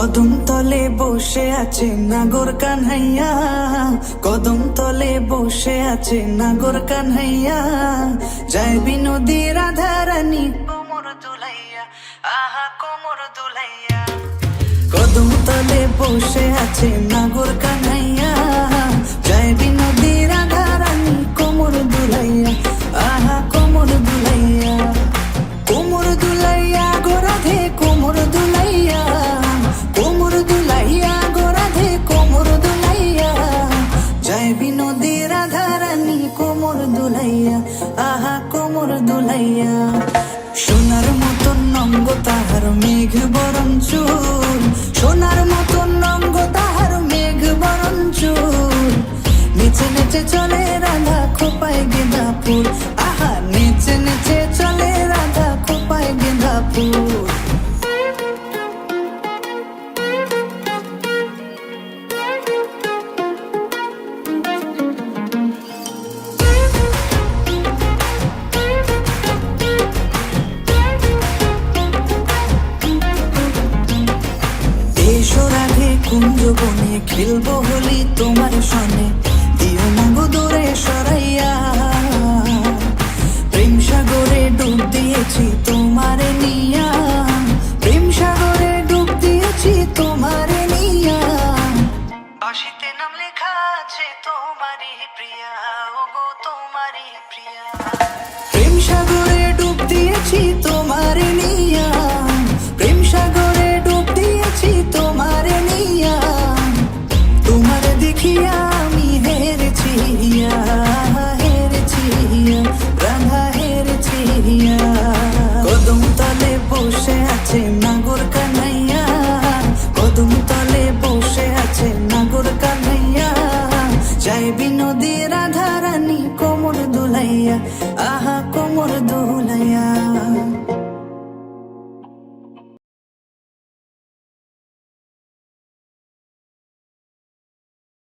কদম তলে বসে আছে নাগর কানহাইয়া। কদম তলে বসে আছে নাগর কানহাইয়া। যায় বিনোদী রাধা রানী কোমর দুলাইয়া। আহা, কোমর দুলাইয়া। কদম তলে বসে আছে নাগর কানহাইয়া। দুলাইয়া, আহা কোমর দুলাইয়া। সোনার মতন নঙ্গ তাহার মেঘ বরণ চুল। সোনার মতন নঙ্গ তাহার মেঘ বরণ চুল। নেচে নেচে চলে রাধা, খোপায় গেঁদা আহা, নেচে নেচে চলে রাধা, খোপায় গেঁদা কুঞ্জ তোমার সনে দিও না গো দূরে সরাইয়া। প্রেম সাগরে ডুব দিয়েছি তোমারে নিয়া। প্রেম সাগরে ডুব দিয়েছি তোমারে নিয়া। বাসিতে নাম লেখা আছে তোমারই প্রিয়া। ও গো তোমারই প্রিয়া। প্রেম সাগরে ডুব দিয়েছি তোমারে যাই ধারানি কোমর দুলাইয়া আহা কোমর দুলাইয়া।